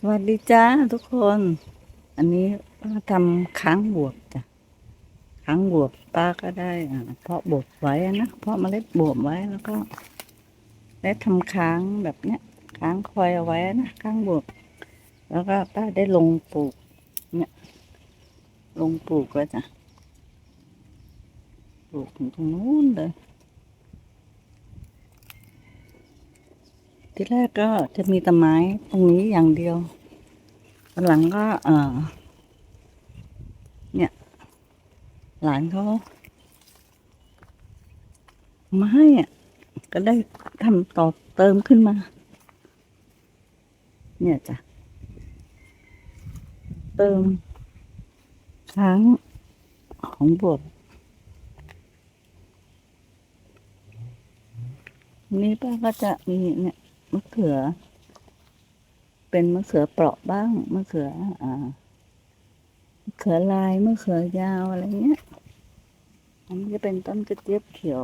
สวัสดีจ้าทุกคน อันนี้ทำค้างบวบจ้ะค้างบวบป้าก็ได้เพาะบวบไว้นะเพาะเมล็ดบวบไว้แล้วก็ได้ทำค้างแบบเนี้ยค้างคอยเอาไว้นะค้างบวบแล้วก็ป้าได้ลงปลูก เนี่ย ลงปลูกแล้จ้ะปลูกถึงตรงนู้นเลย ที่แรกก็จะมีแต่ไม้ตรงนี้อย่างเดียวตอนหลังก็เออเนี่ย หลานเขามาให้อะก็ได้ทำต่อเติมขึ้นมา เนี่ยจ้ะ เติมค้างของบวบนี่ป้าก็จะมีเนี่ย มะเขือ เป็นมะเขือเปราะบ้างมะเขือ อ่ามะเขือลายมะเขือยาวอะไรเงี้ยอันนี้จะเป็นต้นกระเจี๊ยบเขียว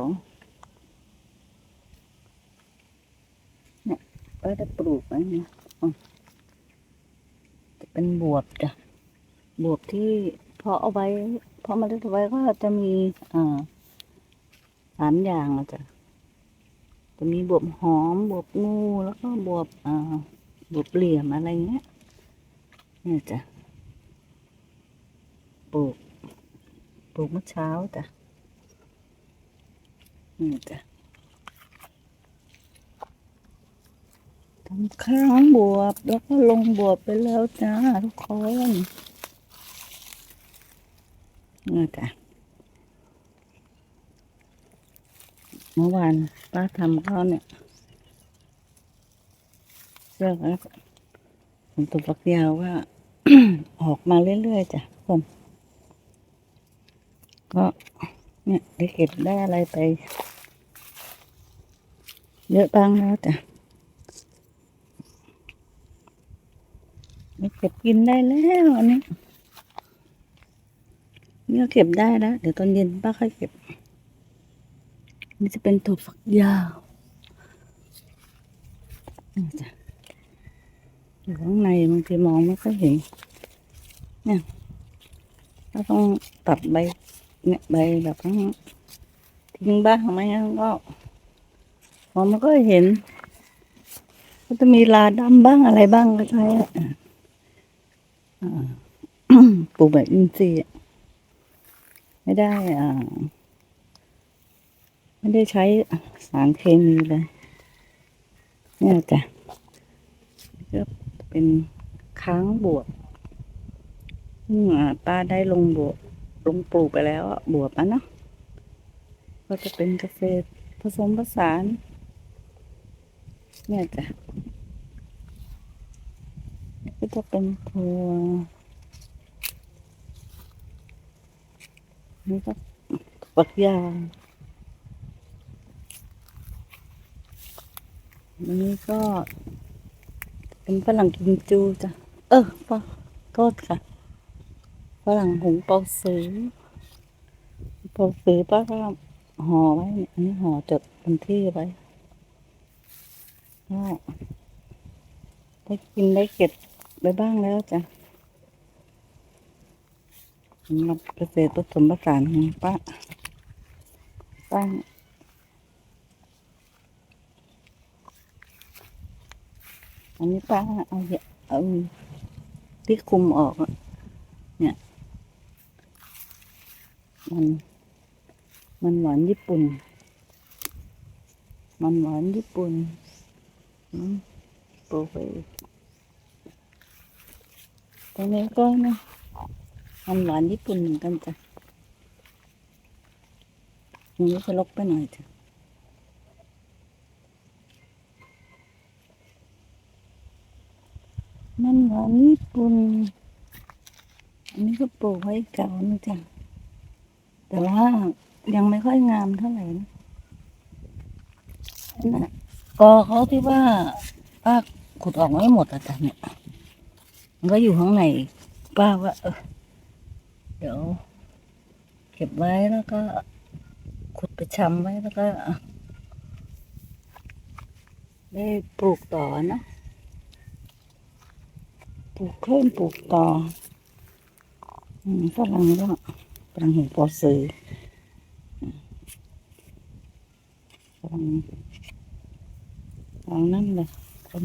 เนี่ยก็ได้ปลูกไว้เนี่ยจะเป็นบวบจ้ะบวบที่เพาะเอาไว้เพาะมาเล็ดเอาไว้ก็จะมีอ่าสามอย่างอะจ้ะ จะมีบวบหอมบวบงูแล้วก็บวบอ่าบวบเหลี่ยมอะไรเงี้ยนี่จ้ะปลูกปลูกเมื่อเช้าจ้ะนี่จ้ะทำข้างบวบแล้วก็ลงบวบไปแล้วจ้าทุกคนนี่จ้ะ เมื่อวานป้าทำข้าวเนี่ยเชือกแล้วผมตัวฝักยาวว่า ออกมาเรื่อยๆจ้ะทุกคน ก็เนี่ยได้เก็บได้อะไรไป เยอะบ้างแล้วจ้ะได้เก็บกินได้แล้วอันนี้นี่ก็เก็บได้แล้วเดี๋ยวตอนเย็นป้าค่อยเก็บ นี่จะเป็นถั่วฝักยาวนี่จ้ะอยู่ข้างในบางทีมองไม่ค่อยเห็นเนี่ยก็ต้องตัดใบเนี่ยใบแบบนั้นทิ้งบ้างไหมงั้นก็มองมันก็เห็น ก็จะมีลาดำบ้างอะไรบ้างก็ใช้อะอ่ปลูกแบบอินทรีย์ไม่ได้อ่า ไม่ได้ใช้สารเคมีเลยเนี่ยจ้ะก็เป็นค้างบวบอ่าป้าได้ลงบวบลงปลูกไปแล้วอะบวบอะเนาะก็จะเป็นกษตรผสมผสานเนี่ยจ้ะก็จะเป็นถั่วนี่ก็ฝักยาว นนี้ก็เป็นฝรั่งกิมจูจ้ะ เออฝรั่งโทษค่ะ ฝรั่งหุงเปาสือเปาสือป้าก็ห่อไว้เนี่ยอันนี้ห่อจดเป็นที่ไว้ก็ได้กินได้เก็บไปบ้างแล้วจ้ะสำหรับเกษตรผสมผสานของป้าป้า อันนี้ป้าเอาเอาที่คุมออกอะมัน มันหวานญี่ปุ่น มันหวานญี่ปุ่นอืมปลูกไปอีกตรงนี้ก็นะมันหวานญี่ปุ่นเหมือนกันจ้ะตรงนี้จะลกไปหน่อยจ้ะมันหวานญี่ปุ่น อันนี้ก็ปลูกไว้เก่านะจ้ะแต่ว่ายังไม่ค่อยงามเท่าไหร่นะนั่นน่ะกอเขาที่ว่าป้าขุดออกไม่หมดอะจ้ะเนี่ยมันก็อยู่ข้างในป้าว่าเออเดี๋ยว เก็บไว้แล้วก็ ขุดไปชำไว้แล้วก็ได้ปลูกต่อนะปลูกเพิ่มปลูกต่อ ฝรั่งก็ฝรั่งห็นปอซื้อฝรั่งฝรั่งนั่นเลยคน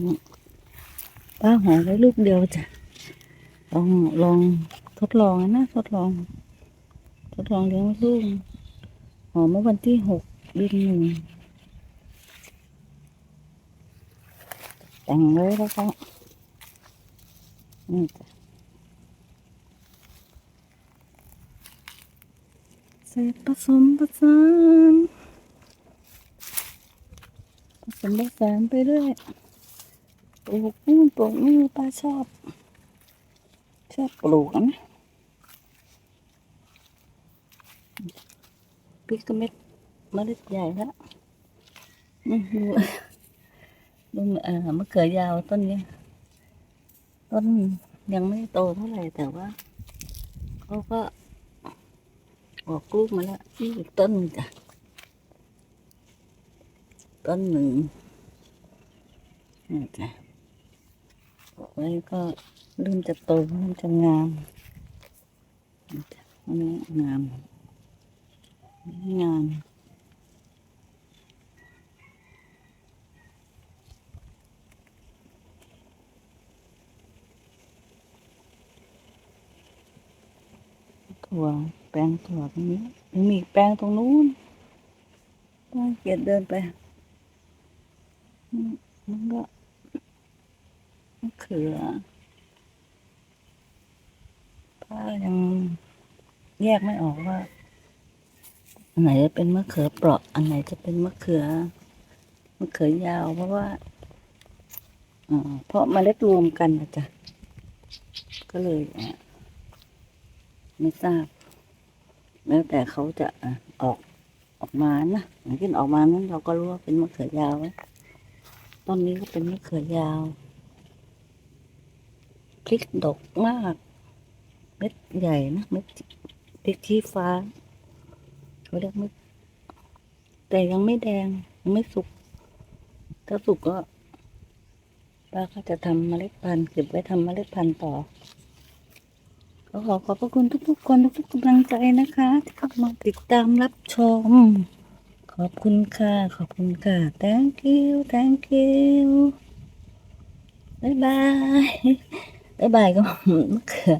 ป้าหอไว้ลูกเดียวจ้ะลองลองทดลองนะทดลอง ทดลองเลี้ยงลูกหอมเมื่อวันที่หกเดือนหนึ่งแต่งเลยแล้วก็นี่จ้ะ เสร็จผสมผสานผสมผสานไปเรื่อยปลูกนู่นปลูกนี่ป้าชอบ ชอบปลูกอะนะพริกก็เม็ดเมล็ดใหญ่แล้วอือดูดูเอ่อมะเขือยาวต้นนี้ต้นยังไม่โตเท่าไหร่แต่ว่าเขาก็ ออกลูกมาแล้วนี่อีกต้นหนึ่งจ้ะต้นหนึ่งนี่จ้ะปลูกไว้ก็เริ่มจะโตเริ่มจะงามนี่จ้ะอันนี้งามงานถั่ว แปลงถั่วตรงนี้ยังมีแปลงตรงนู้นป้าเกียดเดินไปมันก็มะเขือป้ายังแยกไม่ออกว่า อันไหนจะเป็นมะเขือเปราะ อันไหนจะเป็นมะเขือมะเขือยาวเพราะว่าอเพราะเมล็ดรวมกันนะจ๊ะก็เลยอะไม่ทราบ แล้วแต่เขาจะออกออกมานะอย่างที่ออกมานั้นเราก็รู้ว่าเป็นมะเขือยาวต้นนี้ก็เป็นมะเขือยาวพริกดกมาก เม็ดใหญ่นะเม็ดพริกชี้ฟ้าเขาเรียกไม่แต่ยังไม่แดงยังไม่สุกถ้าสุกก็ป้าก็จะทำเมล็ดพันธุ์เก็บไว้ทำเมล็ดพันธุ์ต่อ ก็ขอขอบพระคุณทุกๆคนทุกๆกำลังใจนะคะ ที่เข้ามาติดตามรับชม ขอบคุณค่ะ ขอบคุณค่ะ thank you thank you บายบายบายบายก็มะเขือ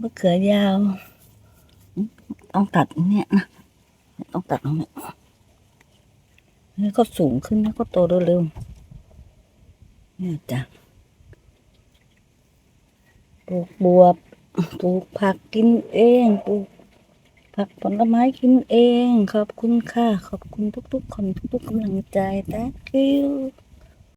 มะเขือยาว ต้องตัดเนี่ยนะต้องตัดตรงนี้ให้เขาสูงขึ้นนะเขาโตเร็วๆเนี่ยจ้ะปลูกบวบ ปลูกผักกินเองปลูกผักผลไม้กินเอง ขอบคุณค่ะ ขอบคุณทุกๆคนทุกๆกำลังใจ thank you